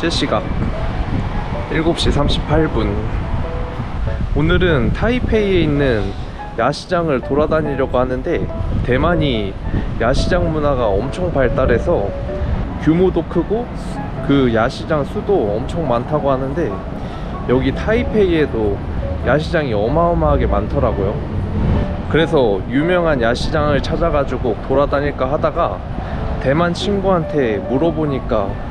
현재 시각 7시 38분. 오늘은 타이페이에 있는 야시장을 돌아다니려고 하는데 대만이 야시장 문화가 엄청 발달해서 규모도 크고 그 야시장 수도 엄청 많다고 하는데 여기 타이페이에도 야시장이 어마어마하게 많더라고요. 그래서 유명한 야시장을 찾아가지고 돌아다닐까 하다가 대만 친구한테 물어보니까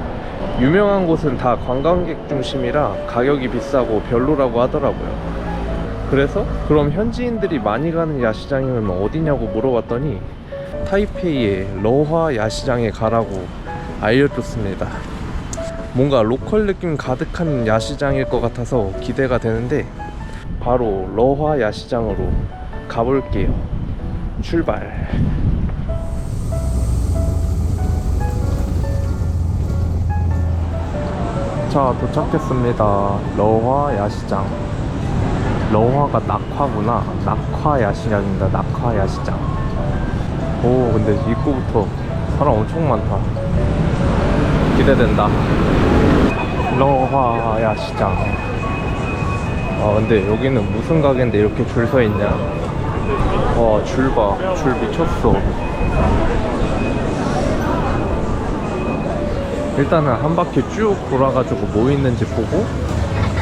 유명한 곳은 다 관광객 중심이라 가격이 비싸고 별로라고 하더라고요. 그래서 그럼 현지인들이 많이 가는 야시장이면 어디냐고 물어봤더니 타이페이의 러화 야시장에 가라고 알려줬습니다. 뭔가 로컬 느낌 가득한 야시장일 것 같아서 기대가 되는데 바로 러화 야시장으로 가볼게요. 출발. 자, 도착했습니다. 러화 야시장. 러화가 낙화구나. 낙화 야시장입니다. 낙화 야시장. 오, 근데 입구부터 사람 엄청 많다. 기대된다. 러화 야시장. 아, 근데 여기는 무슨 가게인데 이렇게 줄 서 있냐? 와, 줄 봐. 줄 미쳤어. 일단은 한 바퀴 쭉 돌아가지고 뭐 있는지 보고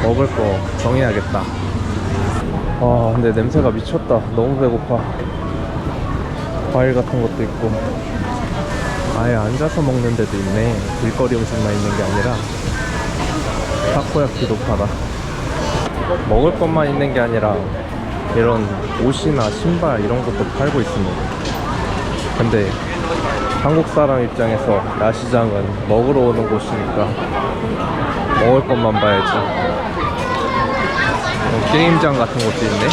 먹을 거 정해야겠다. 아, 근데 냄새가 미쳤다. 너무 배고파. 과일 같은 것도 있고. 아예 앉아서 먹는 데도 있네. 길거리 음식만 있는 게 아니라 타코야키도 팔아. 먹을 것만 있는 게 아니라 이런 옷이나 신발 이런 것도 팔고 있습니다. 근데 한국 사람 입장에서 야시장은 먹으러 오는 곳이니까 먹을 것만 봐야지. 어, 게임장 같은 것도 있네.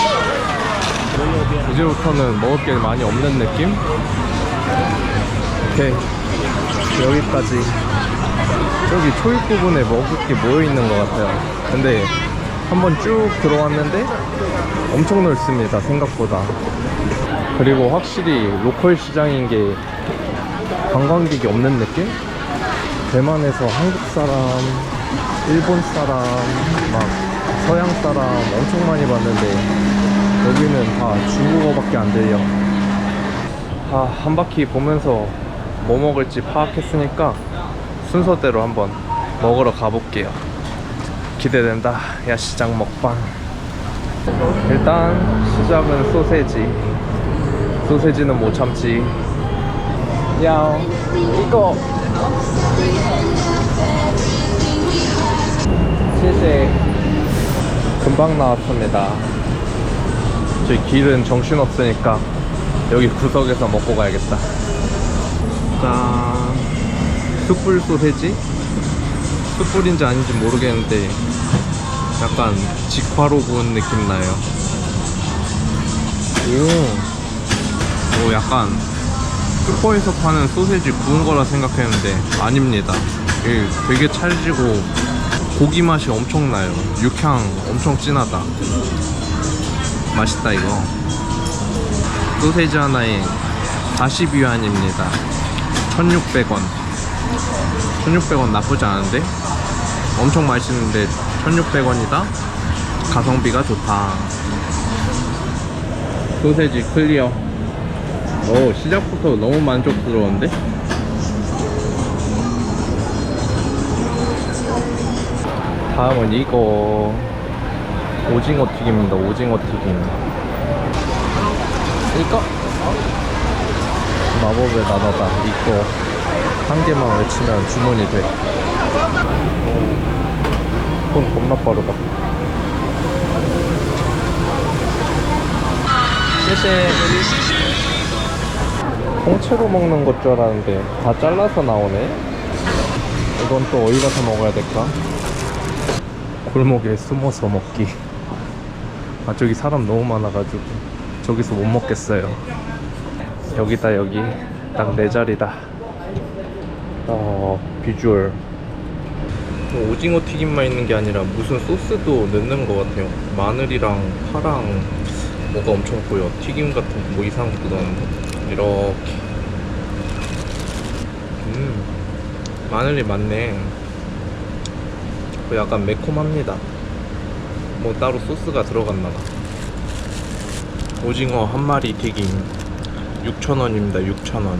이제부터는 먹을 게 많이 없는 느낌? 오케이. 여기까지. 저기 초입 부분에 먹을 게 모여 있는 것 같아요. 근데 한번 쭉 들어왔는데 엄청 넓습니다. 생각보다. 그리고 확실히 로컬 시장인 게 관광객이 없는 느낌? 대만에서 한국 사람, 일본 사람, 막 서양 사람 엄청 많이 봤는데 여기는 다 중국어밖에 안 들려. 아, 한 바퀴 보면서 뭐 먹을지 파악했으니까 순서대로 한번 먹으러 가볼게요. 기대된다. 야시장 먹방. 일단 시작은 소세지. 소세지는 못 참지. 야, 이거. 시세 금방 나왔습니다. 저희 길은 정신 없으니까 여기 구석에서 먹고 가야겠다. 짠. 숯불 소세지? 숯불인지 아닌지 모르겠는데 약간 직화로 구운 느낌 나요. 오, 오 약간 슈퍼에서 파는 소세지 구운 거라 생각했는데 아닙니다. 이게 되게 찰지고 고기 맛이 엄청나요. 육향 엄청 진하다. 맛있다 이거. 소세지 하나에 40위안입니다. 1600원. 1600원 나쁘지 않은데? 엄청 맛있는데 1600원이다? 가성비가 좋다. 소세지 클리어. 오, 시작부터 너무 만족스러운데? 다음은 이거. 오징어 튀김입니다, 오징어 튀김. 이거? 마법의 단어다. 이거. 한 개만 외치면 주문이 돼. 손 겁나 빠르다.谢谢. 통째로 먹는 것 줄 알았는데 다 잘라서 나오네. 이건 또 어디 가서 먹어야 될까? 골목에 숨어서 먹기. 아 저기 사람 너무 많아가지고 저기서 못 먹겠어요. 여기다 여기 딱 내 자리다. 어 비주얼. 오징어 튀김만 있는 게 아니라 무슨 소스도 넣는 것 같아요. 마늘이랑 파랑 뭐가 엄청 보여. 튀김 같은 뭐 이상한 것도 넣었는데 이렇게. 음 마늘이 많네. 약간 매콤합니다. 뭐 따로 소스가 들어갔나 봐. 오징어 한 마리 튀김 6,000원입니다. 6,000원.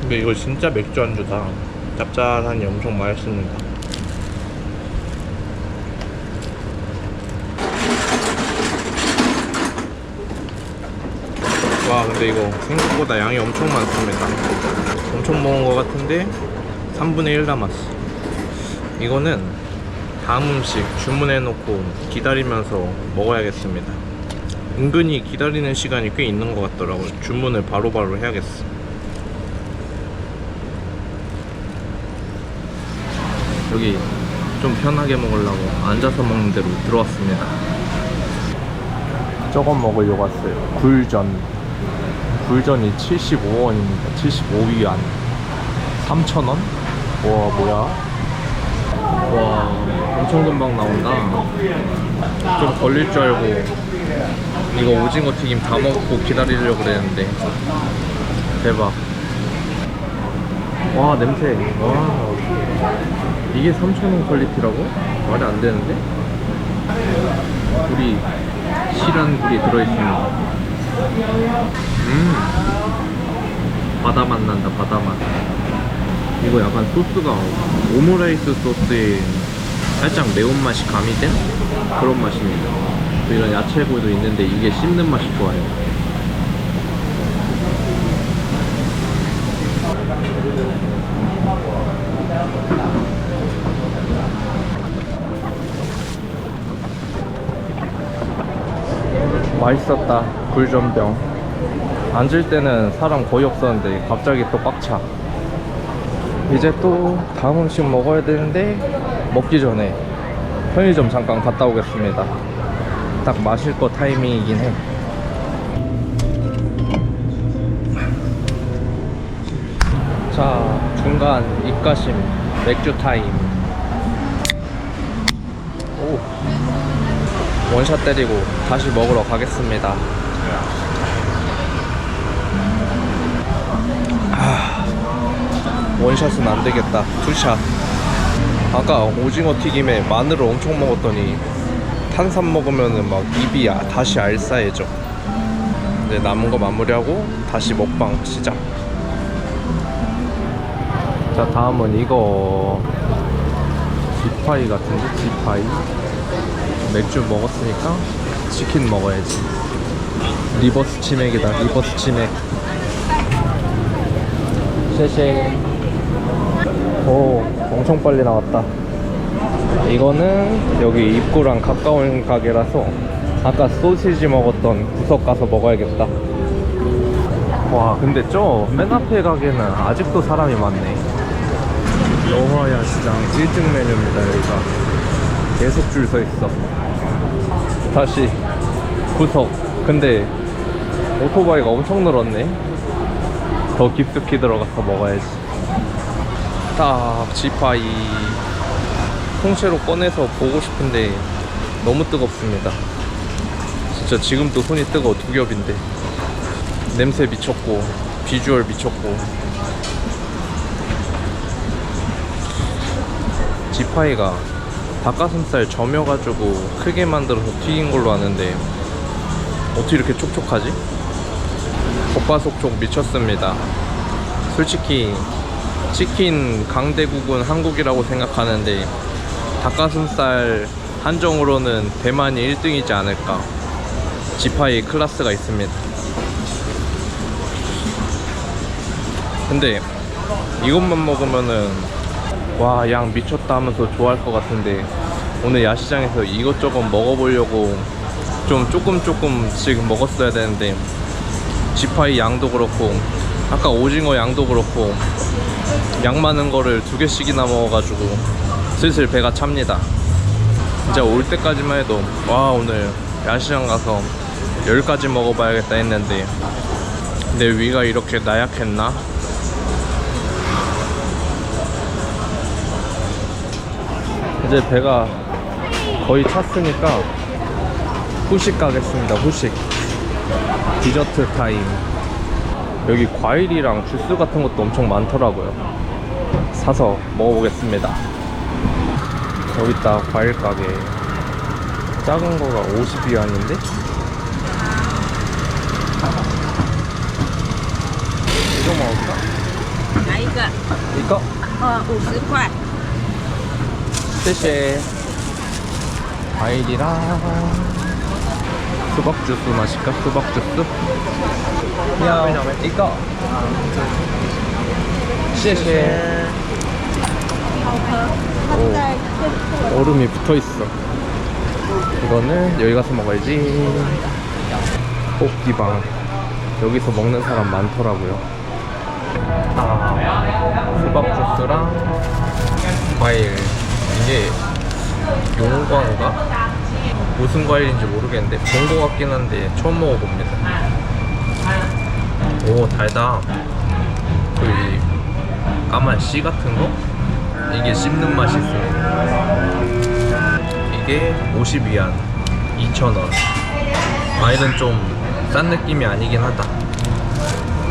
근데 이거 진짜 맥주 안주다. 짭짤하니 엄청 맛있습니다. 와 근데 이거 생각보다 양이 엄청 많습니다. 엄청 먹은 것 같은데 3분의 1 남았어. 이거는 다음 음식 주문해놓고 기다리면서 먹어야겠습니다. 은근히 기다리는 시간이 꽤 있는 것 같더라고요. 주문을 바로바로 해야겠어. 여기 좀 편하게 먹으려고 앉아서 먹는 데로 들어왔습니다. 저거 먹으려고 왔어요. 굴전. 굴전이 75원입니다. 75위안. 3,000원? 와, 뭐야? 와, 엄청 금방 나온다. 좀 걸릴 줄 알고 이거 오징어 튀김 다 먹고 기다리려고 그랬는데 대박. 와, 냄새. 와. 이게 3,000원 퀄리티라고? 말이 안 되는데? 굴이 실한 굴이 들어있습니다. 음. 바다 맛 난다 바다 맛. 이거 약간 소스가 오므라이스 소스에 살짝 매운맛이 가미된 그런 맛입니다. 또 이런 야채구이도 있는데 이게 씹는 맛이 좋아요. 맛있었다 굴전병 앉을 때는 사람 거의 없었는데 갑자기 또 꽉 차. 이제 또 다음 음식 먹어야 되는데 먹기 전에 편의점 잠깐 갔다 오겠습니다. 딱 마실 거 타이밍이긴 해. 자, 중간 입가심 맥주 타임. 오. 원샷 때리고 다시 먹으러 가겠습니다. 원샷은 안 되겠다. 투샷. 아까 오징어 튀김에 마늘을 엄청 먹었더니 탄산 먹으면은 막 입이 아- 다시 알싸해져. 이제 남은 거 마무리하고 다시 먹방 시작. 자, 다음은 이거 지파이 같은데 지파이. 맥주 먹었으니까 치킨 먹어야지 리버스 치맥이다 리버스 치맥 쉐쉐 오 엄청 빨리 나왔다 이거는 여기 입구랑 가까운 가게라서 아까 소시지 먹었던 구석 가서 먹어야겠다 와 근데 저 맨 앞에 가게는 아직도 사람이 많네 여화야 시장 1등 메뉴입니다 여기가 계속 줄 서 있어. 다시 구석. 근데 오토바이가 엄청 늘었네. 더 깊숙이 들어가서 먹어야지. 딱 지파이 통째로 꺼내서 보고 싶은데 너무 뜨겁습니다. 진짜 지금도 손이 뜨거워 두 겹인데 냄새 미쳤고 비주얼 미쳤고 지파이가 닭가슴살 점여가지고 크게 만들어서 튀긴 걸로 아는데 어떻게 이렇게 촉촉하지? 겉바속촉 미쳤습니다 솔직히 치킨 강대국은 한국이라고 생각하는데 닭가슴살 한정으로는 대만이 1등이지 않을까. 지파이 클래스가 있습니다. 근데 이것만 먹으면은 와 양 미쳤다 하면서 좋아할 것 같은데 오늘 야시장에서 이것저것 먹어보려고 좀 조금 조금씩 먹었어야 되는데 지파이 양도 그렇고 아까 오징어 양도 그렇고 양 많은 거를 두 개씩이나 먹어가지고 슬슬 배가 찹니다 진짜 올 때까지만 해도 와 오늘 야시장 가서 10가지 먹어봐야겠다 했는데 내 위가 이렇게 나약했나? 이제 배가 거의 찼으니까 후식 가겠습니다. 후식. 디저트 타임. 여기 과일이랑 주스 같은 것도 엄청 많더라고요. 사서 먹어보겠습니다. 여기 있다 과일 가게 작은 거가 50위안인데 이거 먹을까? 来一个， 이거 呃，五十块。 쉐쉐 과일이랑 수박 주스 마실까? 수박 주스? 야 이거 오, 얼음이 붙어 있어 이거는 여기 가서 먹어야지 뽑기방 여기서 먹는 사람 많더라고요 아 수박 주스랑 과일 이게 용과인가? 무슨 과일인지 모르겠는데 본 거 같긴 한데 처음 먹어봅니다. 오 달다. 그이 까만 씨 같은 거? 이게 씹는 맛이 있습니다 이게 50위안 2,000원. 과일은 좀 싼 느낌이 아니긴 하다.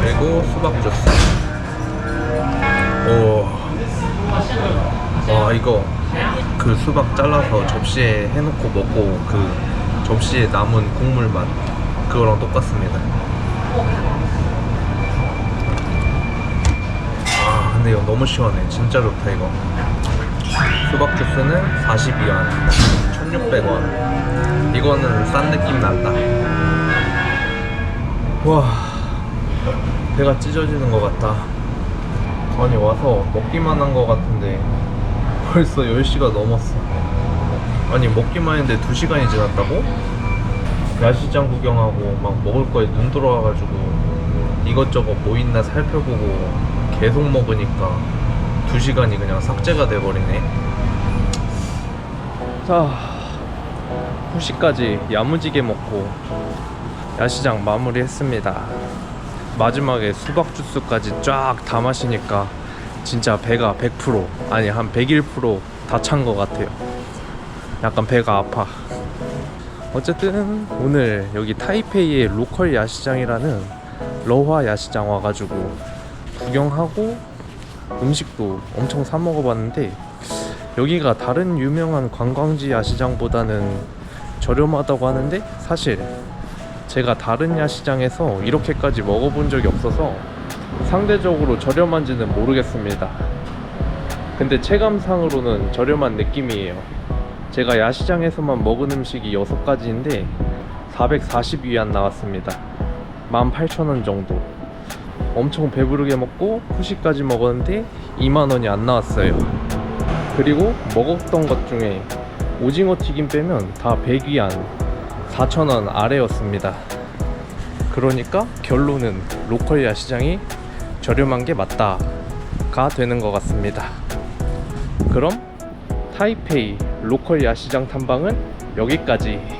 그리고 수박 주스. 오. 와 이거 그 수박 잘라서 접시에 해놓고 먹고 그 접시에 남은 국물 맛 그거랑 똑같습니다. 아 근데 이거 너무 시원해 진짜 좋다 이거. 수박 주스는 42원, 1,600원. 이거는 싼 느낌 난다. 와 배가 찢어지는 것 같다. 아니 와서 먹기만 한 것 같은데 벌써 10시가 넘었어. 아니 먹기만 했는데 2시간이 지났다고? 야시장 구경하고 막 먹을 거에 눈 돌아와가지고 이것저것 뭐 있나 살펴보고 계속 먹으니까 2시간이 그냥 삭제가 돼버리네. 자 후식까지 야무지게 먹고 야시장 마무리했습니다. 마지막에 수박 주스까지 쫙 다 마시니까 진짜 배가 100% 아니 한 101%다 찬 것 같아요. 약간 배가 아파. 어쨌든 오늘 여기 타이페이의 로컬 야시장이라는 러화 야시장 와가지고 구경하고 음식도 엄청 사 먹어봤는데 여기가 다른 유명한 관광지 야시장보다는 저렴하다고 하는데 사실 제가 다른 야시장에서 이렇게까지 먹어본 적이 없어서 상대적으로 저렴한지는 모르겠습니다. 근데 체감상으로는 저렴한 느낌이에요. 제가 야시장에서만 먹은 음식이 6가지인데 440위안 나왔습니다. 18,000원 정도. 엄청 배부르게 먹고 후식까지 먹었는데 2만원이 안 나왔어요. 그리고 먹었던 것 중에 오징어 튀김 빼면 다 100위안 4,000원 아래였습니다. 그러니까 결론은 로컬 야시장이 저렴한 게 맞다가 되는 것 같습니다. 그럼 타이페이 로컬 야시장 탐방은 여기까지.